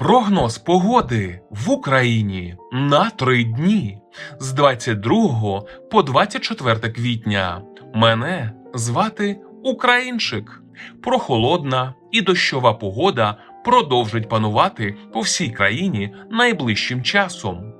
Прогноз погоди в Україні на три дні з 22 по 24 квітня. Мене звати Українчик. Прохолодна і дощова погода продовжить панувати по всій країні найближчим часом.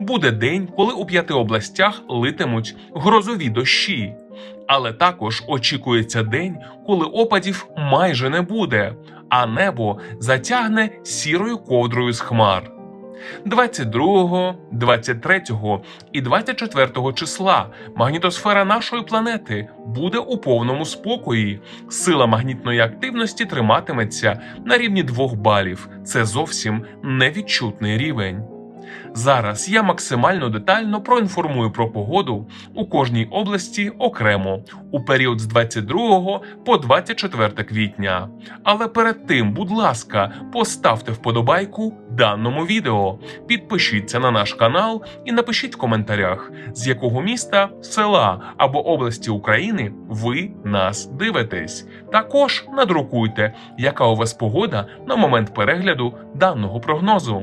Буде день, коли у п'яти областях литимуть грозові дощі. Але також очікується день, коли опадів майже не буде, а небо затягне сірою ковдрою з хмар. 22, 23 і 24 числа магнітосфера нашої планети буде у повному спокої. Сила магнітної активності триматиметься на рівні 2 балів. Це зовсім невідчутний рівень. Зараз я максимально детально проінформую про погоду у кожній області окремо у період з 22 по 24 квітня. Але перед тим, будь ласка, поставте вподобайку даному відео, підпишіться на наш канал і напишіть в коментарях, з якого міста, села або області України ви нас дивитесь. Також надрукуйте, яка у вас погода на момент перегляду даного прогнозу.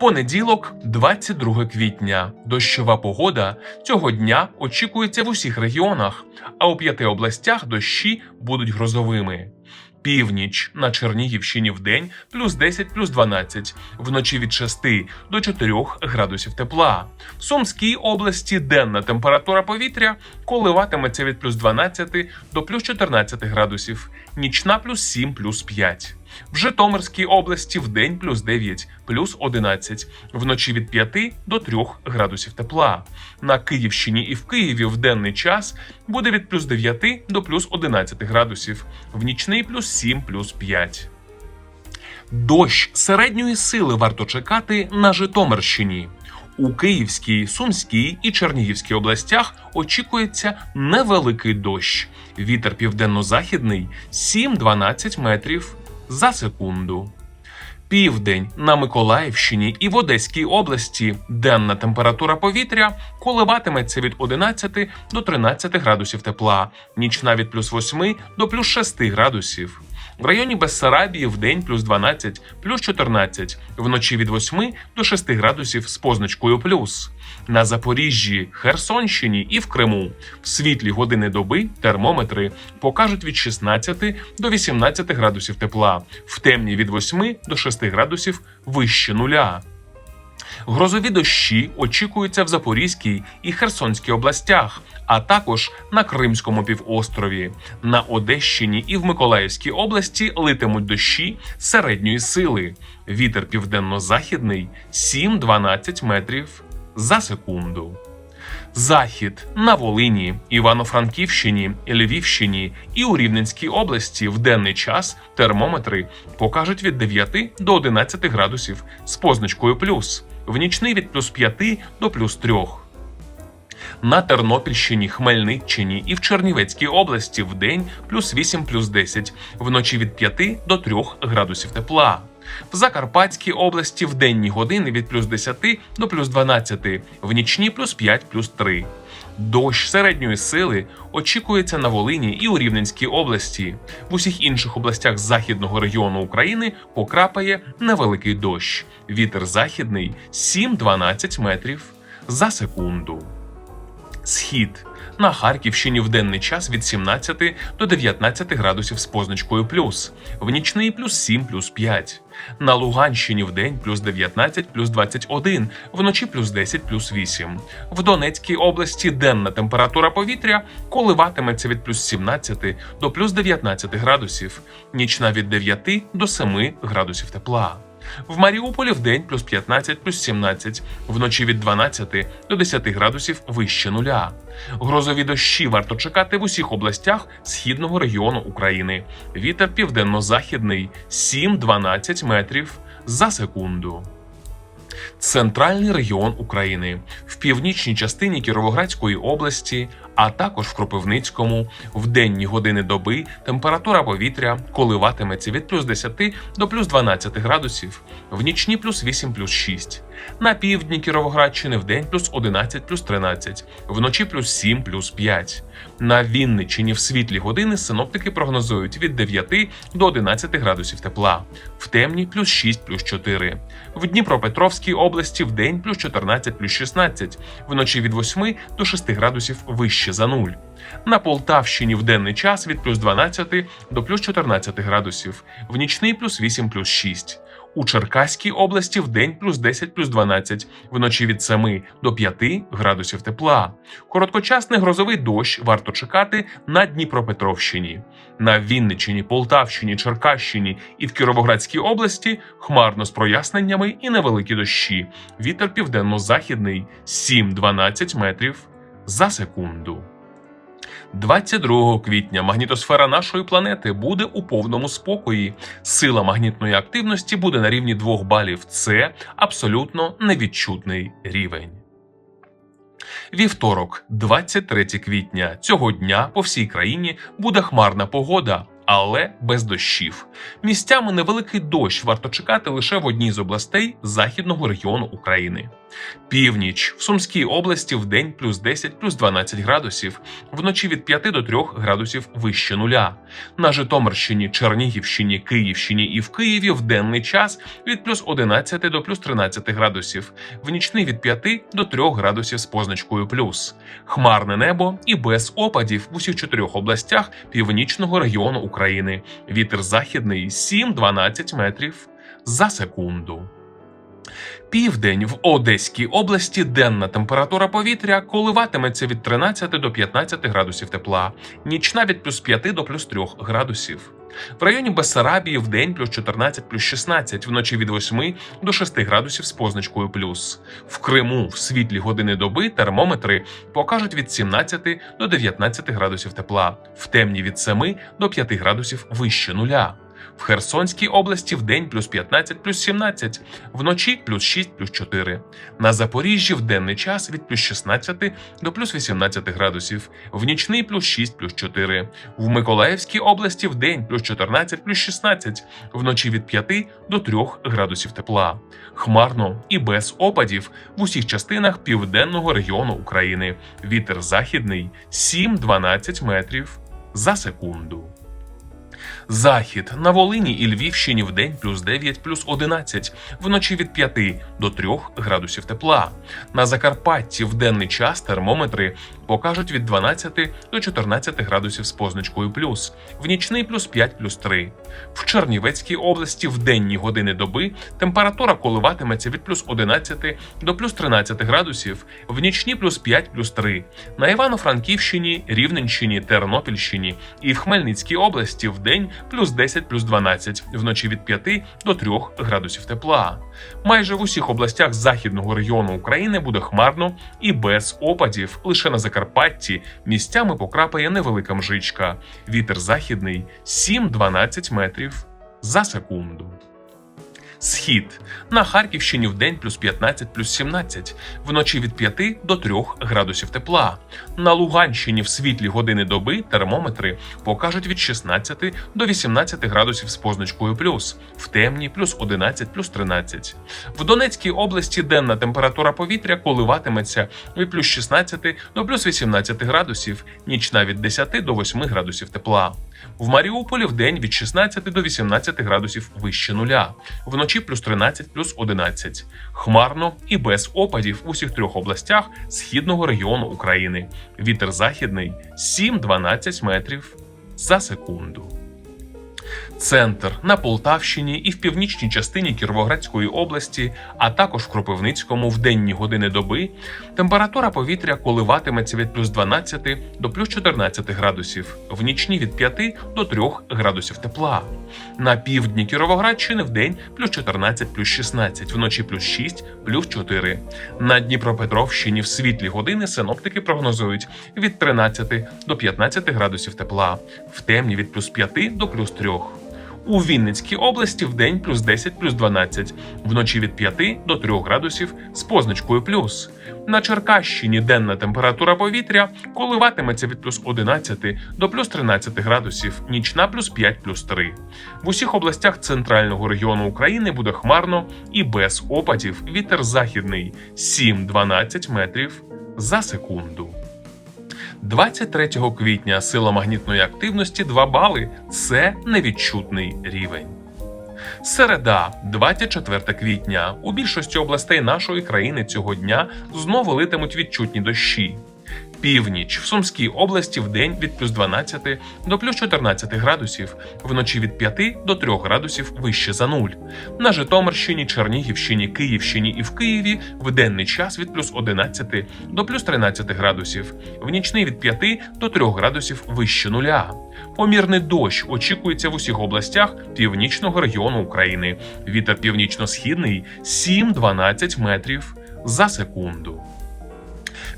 Понеділок, 22 квітня. Дощова погода цього дня очікується в усіх регіонах, а у п'яти областях дощі будуть грозовими. Північ на Чернігівщині в день плюс 10 плюс 12, вночі від 6 до 4 градусів тепла. В Сумській області денна температура повітря коливатиметься від плюс 12 до плюс 14 градусів, нічна плюс 7 плюс 5. В Житомирській області в день плюс 9, плюс 11, вночі від 5 до 3 градусів тепла. На Київщині і в Києві в денний час буде від плюс 9 до плюс 11 градусів, в нічний плюс 7 плюс 5. Дощ середньої сили варто чекати на Житомирщині. У Київській, Сумській і Чернігівській областях очікується невеликий дощ. Вітер південно-західний 7-12 метрів за секунду. Південь на Миколаївщині і в Одеській області денна температура повітря коливатиметься від 11 до 13 градусів тепла, нічна від плюс 8 до плюс 6 градусів. В районі Бессарабії в день плюс 12, плюс 14, вночі від 8 до 6 градусів з позначкою плюс. На Запоріжжі, Херсонщині і в Криму в світлі години доби термометри покажуть від 16 до 18 градусів тепла, в темні від 8 до 6 градусів вище нуля. Грозові дощі очікуються в Запорізькій і Херсонській областях, а також на Кримському півострові. На Одещині і в Миколаївській області литимуть дощі середньої сили. Вітер південно-західний 7-12 метрів за секунду. Захід на Волині, Івано-Франківщині, Львівщині і у Рівненській області в денний час термометри покажуть від 9 до 11 градусів з позначкою плюс, в нічний від плюс 5 до плюс 3. На Тернопільщині, Хмельниччині і в Чернівецькій області в день плюс 8 плюс 10, вночі від 5 до 3 градусів тепла. В Закарпатській області в денні години від плюс 10 до плюс 12, в нічні плюс 5 плюс 3. Дощ середньої сили очікується на Волині і у Рівненській області. В усіх інших областях західного регіону України покрапає невеликий дощ. Вітер західний 7-12 метрів за секунду. Схід на Харківщині в денний час від 17 до 19 градусів з позначкою плюс, в нічний плюс 7 плюс 5. На Луганщині в день плюс 19 плюс 21, вночі плюс 10 плюс 8. В Донецькій області денна температура повітря коливатиметься від плюс 17 до плюс 19 градусів, нічна від 9 до 7 градусів тепла. В Маріуполі в день плюс 15 плюс 17, вночі від 12 до 10 градусів вище нуля. Грозові дощі варто чекати в усіх областях східного регіону України. Вітер південно-західний 7-12 метрів за секунду. Центральний регіон України в північній частині Кіровоградської області, а також в Кропивницькому, в денні години доби температура повітря коливатиметься від плюс 10 до плюс 12 градусів, в нічні плюс 8 плюс 6. На півдні Кіровоградщини в день плюс 11 плюс 13, вночі плюс 7 плюс 5. На Вінниччині в світлі години синоптики прогнозують від 9 до 11 градусів тепла, в темні плюс 6 плюс 4. В Дніпропетровській області в день плюс 14 плюс 16, вночі від 8 до 6 градусів вище за нуль. На Полтавщині в денний час від плюс 12 до плюс 14 градусів, в нічний плюс 8 плюс 6. У Черкаській області в день плюс 10 плюс 12, вночі від 7 до 5 градусів тепла. Короткочасний грозовий дощ варто чекати на Дніпропетровщині. На Вінниччині, Полтавщині, Черкащині і в Кіровоградській області хмарно з проясненнями і невеликі дощі. Вітер південно-західний 7-12 метрів за секунду. 22 квітня магнітосфера нашої планети буде у повному спокої. Сила магнітної активності буде на рівні 2 балів. Це абсолютно невідчутний рівень. Вівторок, 23 квітня. Цього дня по всій країні буде хмарна погода, але без дощів. Місцями невеликий дощ варто чекати лише в одній з областей західного регіону України. Північ в Сумській області в день плюс 10 плюс 12 градусів, вночі від 5 до 3 градусів вище нуля. На Житомирщині, Чернігівщині, Київщині і в Києві в денний час від плюс 11 до плюс 13 градусів, в нічний від 5 до 3 градусів з позначкою плюс. Хмарне небо і без опадів в усіх чотирьох областях північного регіону України. Вітер західний 7-12 метрів за секунду. Південь в Одеській області денна температура повітря коливатиметься від 13 до 15 градусів тепла, нічна від плюс 5 до плюс 3 градусів. В районі Бессарабії в день плюс 14 плюс 16, вночі від 8 до 6 градусів з позначкою плюс. В Криму в світлі години доби термометри покажуть від 17 до 19 градусів тепла, в темні від 7 до 5 градусів вище нуля. В Херсонській області в день плюс 15 плюс 17, вночі плюс 6 плюс 4. На Запоріжжі в денний час від плюс 16 до плюс 18 градусів, в нічний плюс 6 плюс 4. В Миколаївській області в день плюс 14 плюс 16, вночі від 5 до 3 градусів тепла. Хмарно і без опадів в усіх частинах південного регіону України. Вітер західний 7-12 метрів за секунду. Захід на Волині і Львівщині в день плюс 9 плюс 11, вночі від 5 до 3 градусів тепла. На Закарпатті в денний час термометри покажуть від 12 до 14 градусів з позначкою плюс, в нічний плюс 5 плюс 3. В Чернівецькій області в денні години доби температура коливатиметься від плюс 11 до плюс 13 градусів, в нічні плюс 5 плюс 3. На Івано-Франківщині, Рівненщині, Тернопільщині і в Хмельницькій області в день плюс 10 плюс 12, вночі від 5 до 3 градусів тепла. Майже в усіх областях західного регіону України буде хмарно і без опадів. Лише на Закарпатті місцями покрапає невелика мжичка. Вітер західний 7-12 метрів за секунду. Схід на Харківщині в день плюс 15 плюс 17, вночі від 5 до 3 градусів тепла. На Луганщині в світлі години доби термометри покажуть від 16 до 18 градусів з позначкою плюс, в темні плюс 11 плюс 13. В Донецькій області денна температура повітря коливатиметься від плюс 16 до плюс 18 градусів, нічна від 10 до 8 градусів тепла. В Маріуполі в день від 16 до 18 градусів вище нуля, вночі плюс 13 плюс 11. Хмарно і без опадів в усіх трьох областях східного регіону України. Вітер західний 7-12 метрів за секунду. Центр на Полтавщині і в північній частині Кіровоградської області, а також в Кропивницькому в денні години доби температура повітря коливатиметься від плюс 12 до плюс 14 градусів, в нічні від 5 до 3 градусів тепла. На півдні Кіровоградщини в день плюс 14 плюс 16, вночі плюс 6 плюс 4. На Дніпропетровщині в світлі години синоптики прогнозують від 13 до 15 градусів тепла, в темні від плюс 5 до плюс 3. У Вінницькій області в день плюс 10 плюс 12, вночі від 5 до 3 градусів з позначкою плюс. На Черкащині денна температура повітря коливатиметься від плюс 11 до плюс 13 градусів, нічна плюс 5 плюс 3. В усіх областях центрального регіону України буде хмарно і без опадів вітер західний 7-12 метрів за секунду. 23 квітня сила магнітної активності 2 бали. Це невідчутний рівень. Середа, 24 квітня. У більшості областей нашої країни цього дня знову литимуть відчутні дощі. Північ в Сумській області в день від плюс 12 до плюс 14 градусів, вночі від 5 до 3 градусів вище за нуль. На Житомирщині, Чернігівщині, Київщині і в Києві в денний час від плюс 11 до плюс 13 градусів, в нічний від 5 до 3 градусів вище нуля. Помірний дощ очікується в усіх областях північного регіону України. Вітер північно-східний 7-12 метрів за секунду.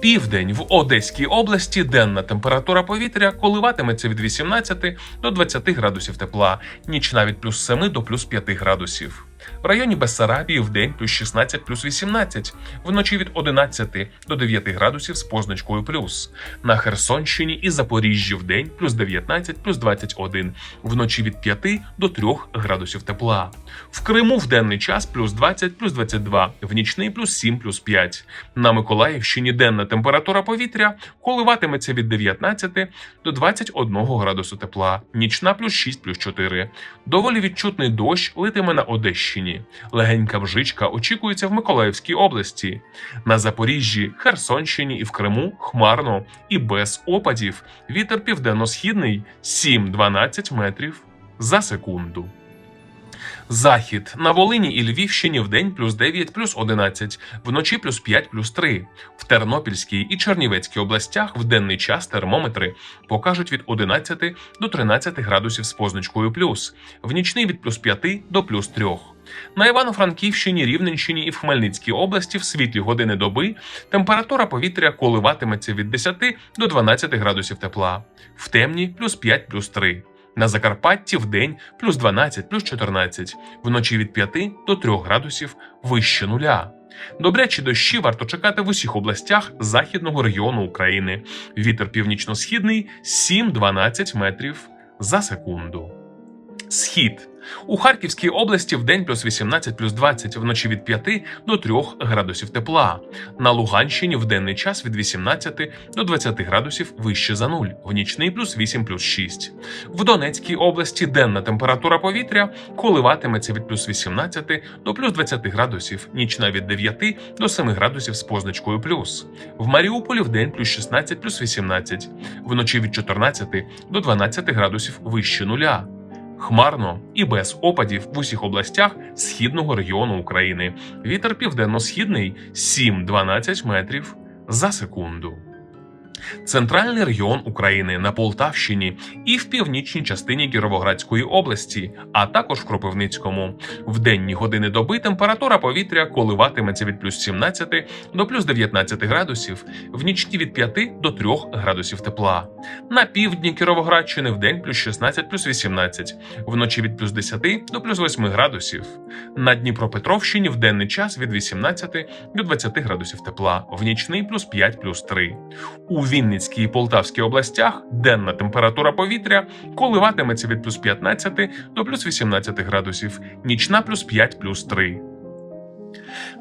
Південь в Одеській області денна температура повітря коливатиметься від 18 до 20 градусів тепла, нічна від плюс 7 до плюс 5 градусів. В районі Бессарабії в день плюс 16 плюс 18, вночі від 11 до 9 градусів з позначкою плюс. На Херсонщині і Запоріжжі в день плюс 19 плюс 21, вночі від 5 до 3 градусів тепла. В Криму в денний час плюс 20 плюс 22, в нічний плюс 7 плюс 5. На Миколаївщині денна температура повітря коливатиметься від 19 до 21 градусу тепла, нічна плюс 6 плюс 4. Доволі відчутний дощ литиме на Одещині. Легенька вжичка очікується в Миколаївській області. На Запоріжжі, Херсонщині і в Криму хмарно і без опадів. Вітер південно-східний 7-12 метрів за секунду. Захід на Волині і Львівщині в день плюс 9 плюс 11, вночі плюс 5 плюс 3. В Тернопільській і Чернівецькій областях в денний час термометри покажуть від 11 до 13 градусів з позначкою плюс, в нічний від плюс 5 до плюс 3. На Івано-Франківщині, Рівненщині і в Хмельницькій області в світлі години доби температура повітря коливатиметься від 10 до 12 градусів тепла, в темні плюс 5 плюс 3. На Закарпатті в день плюс 12, плюс 14, вночі від 5 до 3 градусів вище нуля. Добрячі дощі варто чекати в усіх областях західного регіону України. Вітер північно-східний 7-12 метрів за секунду. Схід у Харківській області в день плюс 18 плюс 20, вночі від 5 до 3 градусів тепла. На Луганщині в денний час від 18 до 20 градусів вище за нуль, в нічний плюс 8 плюс 6. В Донецькій області денна температура повітря коливатиметься від плюс 18 до плюс 20 градусів, нічна від 9 до 7 градусів з позначкою плюс. В Маріуполі в день плюс 16 плюс 18, вночі від 14 до 12 градусів вище нуля. Хмарно і без опадів в усіх областях східного регіону України. Вітер південно-східний 7-12 метрів за секунду. Центральний регіон України на Полтавщині і в північній частині Кіровоградської області, а також в Кропивницькому. В денні години доби температура повітря коливатиметься від плюс 17 до плюс 19 градусів, в нічні від 5 до 3 градусів тепла. На півдні Кіровоградщини в день плюс 16 плюс 18, вночі від плюс 10 до плюс 8 градусів. На Дніпропетровщині в денний час від 18 до 20 градусів тепла, в нічний плюс 5 плюс 3. У Вінницькій і Полтавській областях денна температура повітря коливатиметься від плюс 15 до плюс 18 градусів, нічна плюс 5 плюс 3.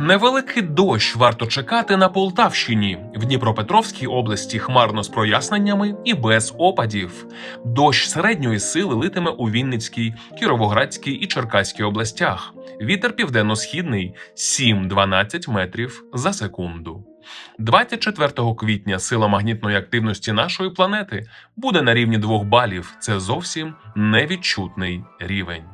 Невеликий дощ варто чекати на Полтавщині, в Дніпропетровській області хмарно з проясненнями і без опадів. Дощ середньої сили литиме у Вінницькій, Кіровоградській і Черкаській областях. Вітер південно-східний 7-12 метрів за секунду. 24 квітня сила магнітної активності нашої планети буде на рівні 2 балів. Це зовсім невідчутний рівень.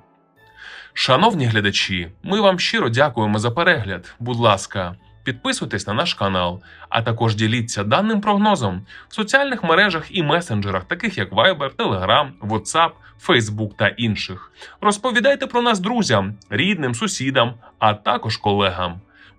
Шановні глядачі, ми вам щиро дякуємо за перегляд. Будь ласка, підписуйтесь на наш канал, а також діліться даним прогнозом в соціальних мережах і месенджерах, таких як Viber, Telegram, WhatsApp, Facebook та інших. Розповідайте про нас друзям, рідним, сусідам, а також колегам.